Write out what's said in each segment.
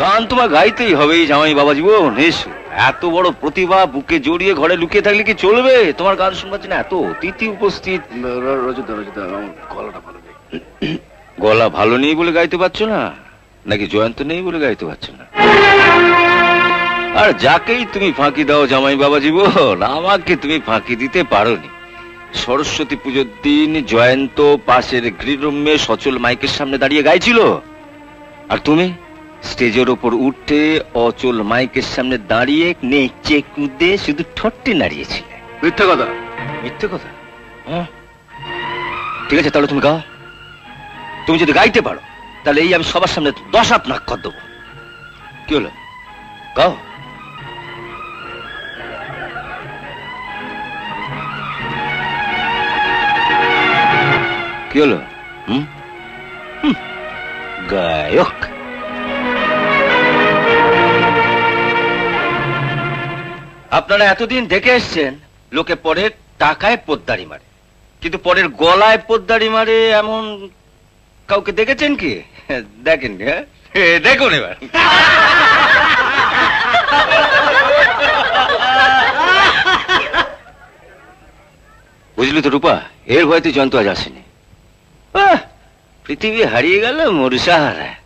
গান তোমার গাইতেই হবে এই জামাই বাবা জীবন এসো। এত বড় প্রতিভা বুকে জড়িয়ে ঘরে লুকিয়ে থাকলে কি চলবে? তোমার গান শুনবার জন্য এত অতিথি উপস্থিত। রজতা রজতা গলাটা ভালো গলা ভালো নেই বলে গাইতে পারছ না? নাকি জয়ন্ত নেই বলে গাইতে পারছ না? আর যাকেই তুমি ফাঁকি দাও জামাই বাবা জীবন আমাকে তুমি ফাঁকি দিতে পারোনি। সরস্বতী পুজোর দিন জয়ন্ত পাশের গ্রিরুমে সচল মাইকের সামনে দাঁড়িয়ে গাইছিল। আর তুমি? স্টেজের ওপর উঠে অচল মাইকের সামনে দাঁড়িয়ে নেচে কুদে শুধু ঠোঁটটি নাড়িয়েছিলে। মিথ্যা কথা। মিথ্যে কথা? হ্যাঁ। ঠিক আছে তাহলে তুমি গাও। তুমি যদি গাইতে পারো তাহলে এই আমি সবার সামনে দশ হাত নাক কর দেবো। কি হলো? গাও। কি হলো? হুম, গায়ক। আপনারা এতদিন দেখে এসছেন, লোকে পরের টাকায় পোদ্দারি মারে। কিন্তু পরের গলায় পোদ্দারি মারে এমন কাউকে দেখেছেন কি? দেখেন হ্যাঁ? দেখুন এবার। বুঝলি তো রূপা, এর ভয়তে জন্তু আজ আসেনি। পৃথিবী হারিয়ে গেল মরিষা হারায়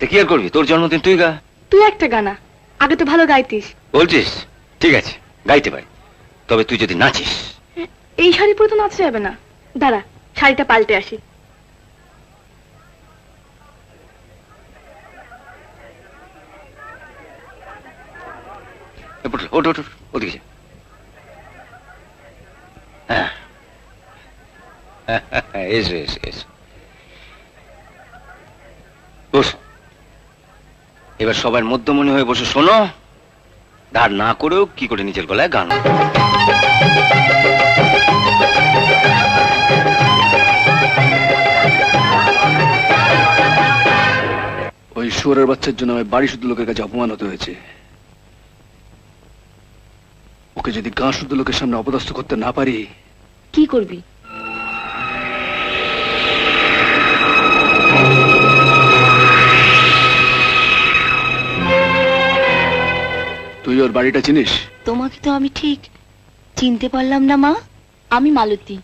কি আর করবি? তোর জন্মদিন তুই গা। তুই একটা গানা। আগে তো ভালো গাইতিস। বলছিস? ঠিক আছে গাইতে পারি। তবে তুই যদি নাচিস। এই শাড়ি পরে তো নাচা যাবে না। দাঁড়া শাড়িটা পাল্টে আসি। ওঠ ওঠ ওদিকে যা। হ্যাঁ এসো এসো এসো। বসো। এবার সবার মধ্যমণি হয়ে বসে শোনো। ধার না করেও কি করে নিজের গলায় গান? ওই শুয়ারের বাচ্চার জন্য আমার বাড়ি শুদ্ধ লোকের কাছে অপমান হতে হয়েছে। ওকে যদি গাঁ শুদ্ধ লোকের সামনে অপদস্থ করতে না পারি কি করবি? তুই ওর বাড়িটা চিনিস? তোমাকে তো আমি ঠিক চিনতে পারলাম না মা। আমি মালতী।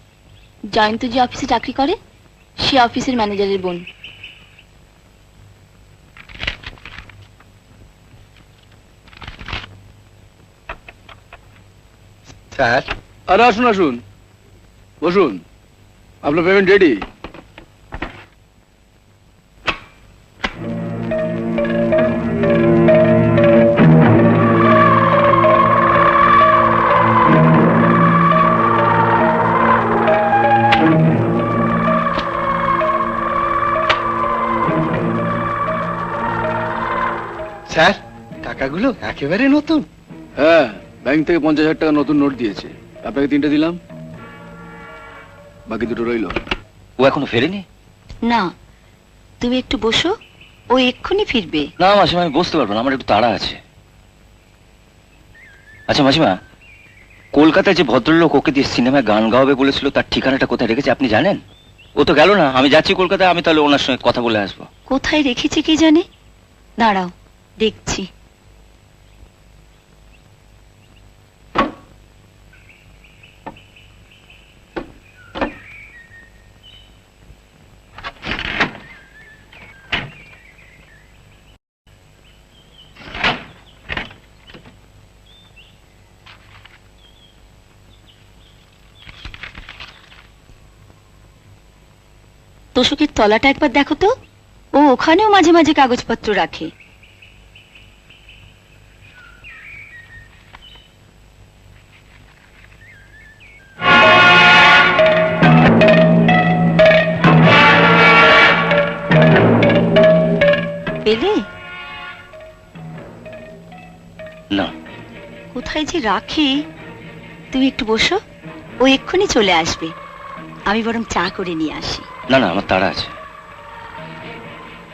জয়ন্ত যে অফিসে চাকরি করে সে অফিসের ম্যানেজারের বোন। স্যার? আরে আসুন আসুন। বসুন। আপনার পেমেন্ট রেডি টাকাগুলো একেবারে নতুন। হ্যাঁ ব্যাংক থেকে পঞ্চাশ হাজার টাকা নতুন নোট দিয়েছে। আপনাকে তিনটে দিলাম। বাকি দুটো রইল। ও এখনও ফেরেনি? না তুমি একটু বসো ও এক্ষুনি ফিরবে। না মাসিমা আমি বসতে পারব না আমার একটু তাড়া আছে। আচ্ছা মাসিমা কলকাতায় যে ভদ্রলোক ওকে দিয়ে সিনেমায় গান গাওয়াবে বলেছিল তার ঠিকানাটা কোথায় রেখেছে আপনি জানেন? ও তো গেল না আমি যাচ্ছি কলকাতায় আমি তাহলে ওনার সঙ্গে কথা বলে আসব। কোথায় রেখেছে কি জানে? দাঁড়াও দেখছি। তোষকের তলাটা একবার দেখো তো। ও ওখানেও মাঝে মাঝে কাগজপত্র রাখে। পেলে? না। কোথায় যে রাখে? তুমি একটু বসো। ও এক্ষুনি চলে আসবে। আমি বরং চা করে নিয়ে আসি। না না আমার তাড়া আছে।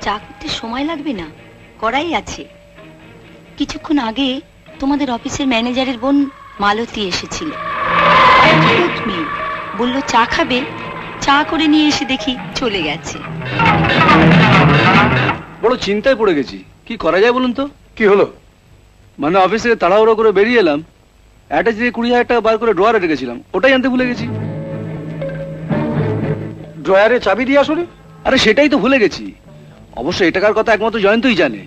চা করতে সময় লাগবে না করাই আছে। কিছুক্ষণ আগে তোমাদের অফিসের ম্যানেজারের বোন মালতী এসেছিল। বলল চা খাবে? চা করে নিয়ে এসে দেখি চলে গেছে। বড় চিন্তায় পড়ে গেছি। কি করা যায় বলুন তো? কি হলো? মানে অফিস থেকে তাড়াহুড়ো করে বেরিয়ে এলাম। অ্যাটাচ দিয়ে কুড়ি হাজার টাকা বার করে ড্রয়ারে রেখেছিলাম। ওটাই আনতে ভুলে গেছি। ড্রয়ারে চাবি দিয়ে আসুন আরে সেটাই তো ভুলে গেছি। অবশ্য এই টাকার কথা একমাত্র জয়ন্তই জানে।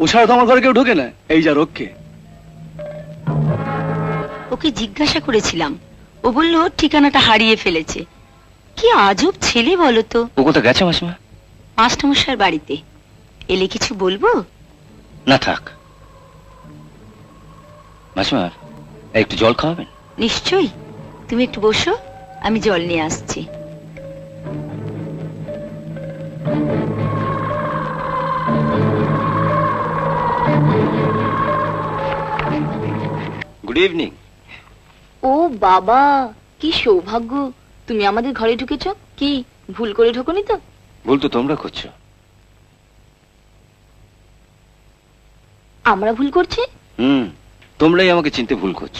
ও ছাড়া তো আমার ঘরে কেউ ঢোকে না। এই যা রক্ষে। ওকে জিজ্ঞাসা করেছিলাম। ও বলল ঠিকানাটা হারিয়ে ফেলেছে। কি আজব ছেলে বলো তো। ও কোথায় গেছে মাসিমা? মাস্টারমশাইয়ের বাড়িতে। এলে কিছু বলব? না থাক। মাসিমা একটু জল খাওয়াবেন? নিশ্চয়ই। তুমি একটু বসো আমি জল নিয়ে আসছি। গুড ইভিনিং ও বাবা কি সৌভাগ্য। তুমি আমাদের ঘরে ঢুকেছো? কি ভুল করে ঢোকনি তো? ভুল তো তোমরা করছ। আমরা ভুল করছি? হুম তোমরাই আমাকে চিনতে ভুল করছ।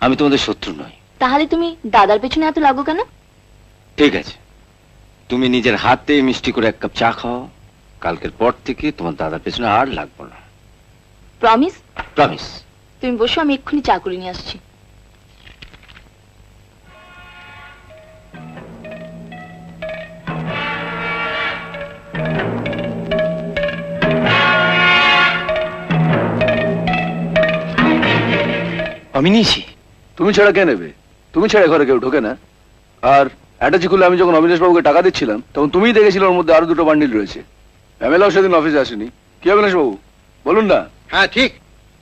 আমি তোমাদের শত্রু নই। তাহলে তুমি দাদার পেছনে এত লাগো কেন? ঠিক আছে। তুমি নিজের হাতে মিষ্টি করে এক কাপ চা খাও। কালকের পর থেকে তোমার দাদার পেছনে আর লাগবো না। প্রমিস প্রমিস তুমি বসো আমি এক্ষুনি চা করে নিয়ে আসছি। আমি নিয়েছি। তুমি ছাড়া কে নেবে? তুমি ছাড়া ঘরে কেউ ঢোকে না। আর অ্যাটাচি খুলে আমি যখন অবিনাশ বাবুকে টাকা দিচ্ছিলাম তখন তুমিই দেখেছিলে ওর মধ্যে আরও দুটো বান্ডিল রয়েছে। ম্যামেলাও সেদিন অফিসে আসেনি। কি অবিনাশ বাবু বলুন না। হ্যাঁ ঠিক।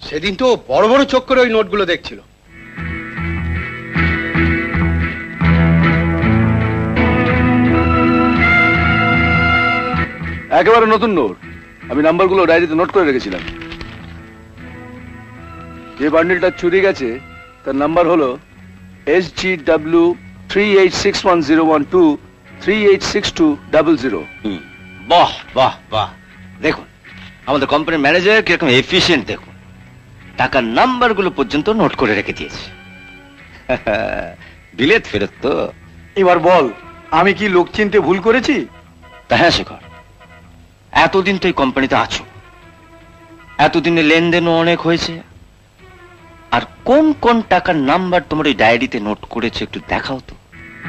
সেদিন তো বড় বড় চোখ করে ওই নোটগুলো দেখছিল। একেবারে নতুন নোট। আমি নাম্বারগুলো ডায়েরিতে নোট করে রেখেছিলাম। যে বান্ডিলটা চুরি গেছে তার নাম্বার হলো S G W three eight six one zero one two three eight six two double zero. বাহ বাহ বাহ। দেখুন আমাদের কোম্পানির ম্যানেজার কীরকম এফিশিয়েন্ট দেখুন। টাকার নাম্বারগুলো পর্যন্ত নোট করে রেখে দিয়েছে। বিলেত ফেরত তো। এবার বল আমি কি লোক চিনতে ভুল করেছি? তা হ্যাঁ শেখর। এতদিন তো এই কোম্পানিতে আছো। এতদিনে লেনদেনও অনেক হয়েছে। আর কোন কোন টাকার নাম্বার তোমার ওই ডায়েরিতে নোট করেছে একটু দেখাও তো।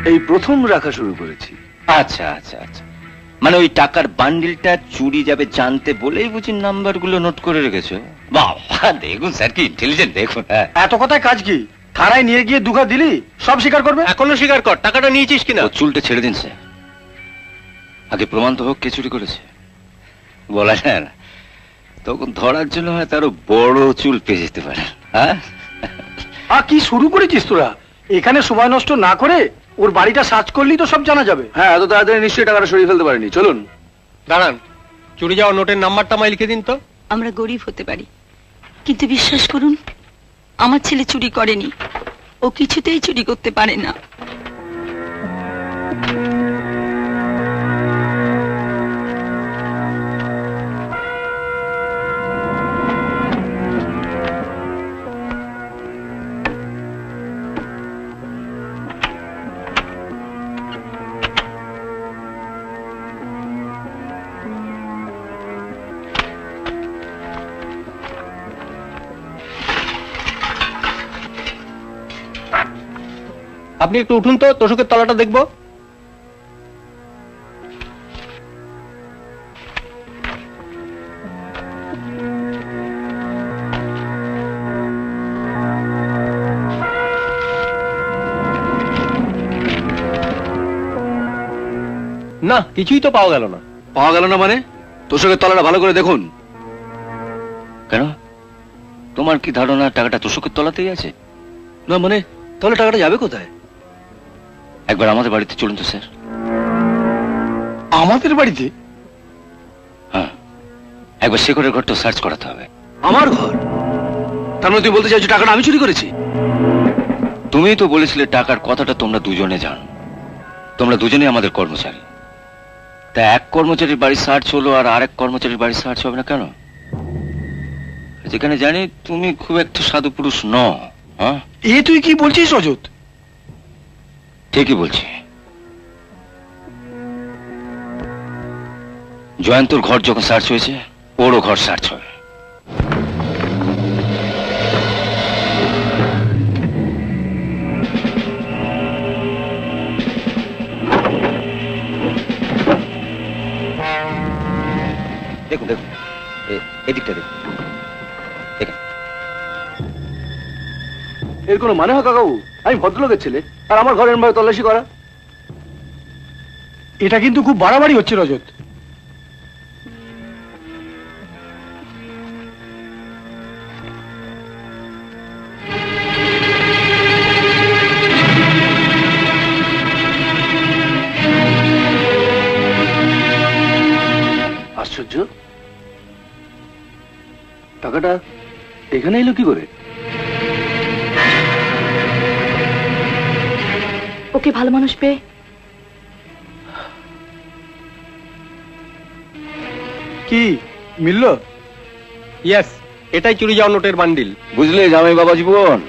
এই প্রথম রাখা শুরু করেছি। আচ্ছা আচ্ছা আচ্ছা। মানে ওই টাকার বান্ডিলটা চুরি যাবে জানতে বলেই বুঝি নাম্বারগুলো নোট করে রেখেছো? বাবা দেখুন স্যার কি ইন্টেলিজেন্ট দেখুন হ্যাঁ। এত কথায় কাজ কি? থানায় নিয়ে গিয়ে দুঘা দিলি? সব স্বীকার করবে? এখনও স্বীকার কর টাকাটা নিয়েছিস কিনা? ও চুলটা ছেড়ে দিন স্যার। আগে প্রমাণ তো হোক কে চুরি করেছে। বলা যায় না তখন ধরার জন্য হয়তো আরও বড় চুল পেয়ে যেতে পারে হ্যাঁ? আ কি শুরু করেছিস তোরা? এখানে সময় নষ্ট না করে ওর বাড়িটা সার্চ করলি তো সব জানা যাবে। হ্যাঁ এত তাড়াতাড়ি নিশ্চয়ই টাকাটা সরিয়ে ফেলতে পারিনি। চলুন। দাঁড়ান চুরি যাওয়া নোটের নাম্বারটা আমায় লিখে দিন তো। আমরা গরিব হতে পারি। কিন্তু বিশ্বাস করুন আমার ছেলে চুরি করেনি। ও কিছুতেই চুরি করতে পারে না। আপনি একটু উঠুন তো তোষকের তলাটা দেখব। না, কিছুই তো পাওয়া গেল না। পাওয়া গেল না মানে? তোষকের তলাটা ভালো করে দেখুন। কেন? তোমার কি ধারণা টাকাটা তোষকের তলাতেই আছে? না মানে তাহলে টাকাটা যাবে কোথায়? একবার আমাদের বাড়িতে চলুন তো স্যার। আমাদের বাড়িতে? হ্যাঁ। একবার শেখরের ঘরটা সার্চ করাতে হবে। আমার ঘর? তার মানে তুই বলতে চাইছো টাকাটা আমি চুরি করেছি? তুমি তো বলেছিলে টাকার কথাটা তোমরা দুজনে জানো। তোমরা দুজনেই আমাদের কর্মচারী। তা এক কর্মচারীর বাড়ি সার্চ হলো আর আরেক কর্মচারীর বাড়ি সার্চ হবে না কেন? যেখানে জানি তুমি খুব একটা সাধু পুরুষ ন হ্যাঁ? এ তুই কি বলছিস অজত? ঠিকই বলছি। জয়ন্তর ঘর যখন সার্চ হয়েছে, ওরও ঘর সার্চ হবে দেখুন দেখুন। এদিকটা দেখুন। এর কোনো মানে হয় কাকাবু? আমি ভদ্রলোকের ছেলে। আর আমার ঘরের ভাবে তল্লাশি করা? এটা কিন্তু খুব বাড়াবাড়ি হচ্ছে, রজত। আশ্চর্য। টাকাটা এখানে এলো কি করে? ওকে ভালো মানুষ পেয়ে? কি মিলল? ইয়েস এটাই চুরি যাওয়া নোটের বান্ডিল। বুঝলে জামাই বাবা জীবন?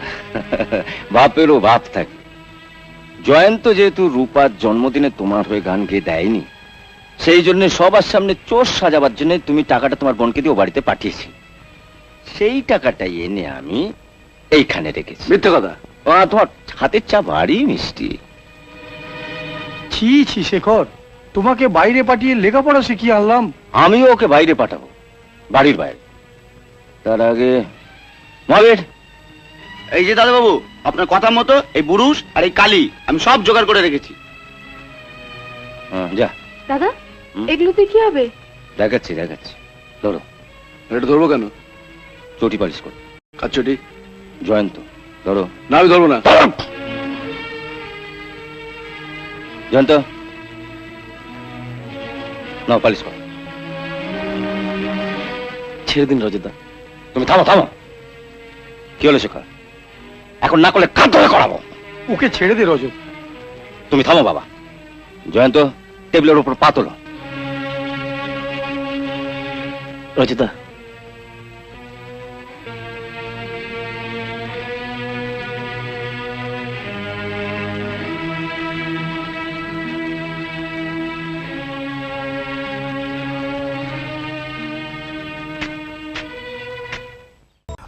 বাপেরও বাপ থাকে। জয়ন্ত যেহেতু রূপার জন্মদিনে তোমার হয়ে গান গেয়ে দেয়নি সেই জন্য সবার সামনে চোর সাজাবার জন্য তুমি টাকাটা তোমার বোনকে দিয়ে ও বাড়িতে পাঠিয়েছি। সেই টাকাটা এনে আমি এইখানে রেখেছি। মিথ্যে কথা। তোমার হাতের চা বাড়ি মিষ্টি। ছি ছি শেখর। তোমাকে বাইরে পাঠিয়ে লেখাপড়া শিখিয়ে আনলাম। আমিও ওকে বাইরে পাঠাবো বাড়ির বাইরে। তার আগে মহাবীর এই যে দাদাবাবু আপনার কথা মতো এই বুরুষ আর এই কালি আমি সব জোগাড় করে রেখেছি। হ্যাঁ, যা। দাদা এগুলোতে কি হবে? দেখাচ্ছি দেখাচ্ছি। ধরো। এটা ধরবো কেন? চটি পালিশ করো। জয়ন্ত ধরো। না আমি ধরবো না। জয়ন্ত নাও পালিশ করো ছেড়ে দিন রজতদা। তুমি থামো থামো। কি হলো শেখর? এখন না করলে কাঁদ ধরে করাবো। ওকে ছেড়ে দে রজত। তুমি থামো বাবা। জয়ন্ত টেবিলের উপর পা তোলো।